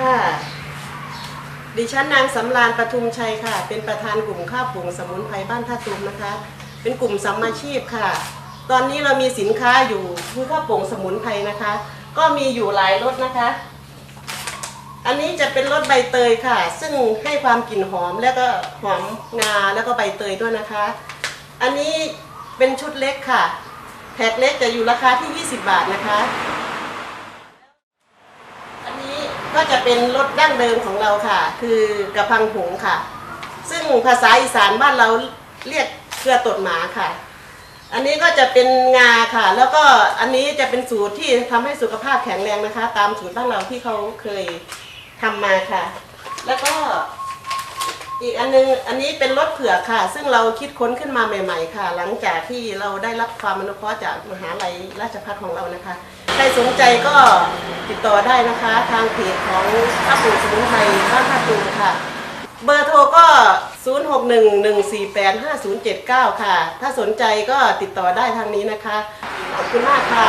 ค่ะ ดิฉันนางสำราญประทุมชัยค่ะ เป็นประธานกลุ่มข้าวผงสมุนไพรบ้านท่าตูมนะคะ เป็นกลุ่มสัมมาชีพค่ะ ตอนนี้เรามีสินค้าอยู่คือข้าวผงสมุนไพรนะคะ ก็มีอยู่หลายรสนะคะ อันนี้จะเป็นรสใบเตยค่ะ ซึ่งให้ความกลิ่นหอมแล้วก็หอมงาแล้วก็ใบเตยด้วยนะคะ อันนี้เป็นชุดเล็กค่ะแพ็คเล็กจะอยู่ราคาที่ 20 บาทนะคะ อันนี้ ก็จะเป็นรสดั้งเดิมของเราค่ะ คือกระพังหงค่ะ ซึ่งภาษาอีสานบ้านเราเรียกเกลือตดหมาค่ะ อันนี้ก็จะเป็นงาค่ะ แล้วก็อันนี้จะเป็นสูตรที่ทำให้สุขภาพแข็งแรงนะคะ ตามสูตรบ้านเราที่เขาเคยทำมาค่ะ แล้วก็อีกอันนึงอันนี้เป็นรสเผือกค่ะ ซึ่งเราคิดค้นขึ้นมาใหม่ ๆ ค่ะ หลังจากที่เราได้รับความอนุเคราะห์จากมหาลัยราชภัฏของเรานะคะ รสนใจก็ติดต่อได้นะคะ ทางเพจของข้าปลูกสมุนไพรบ้านท่าตูมค่ะ เบอร์โทรก็ 0611485079 ค่ะ ถ้าสนใจก็ติดต่อได้ทางนี้นะคะ ขอบคุณมากค่ะ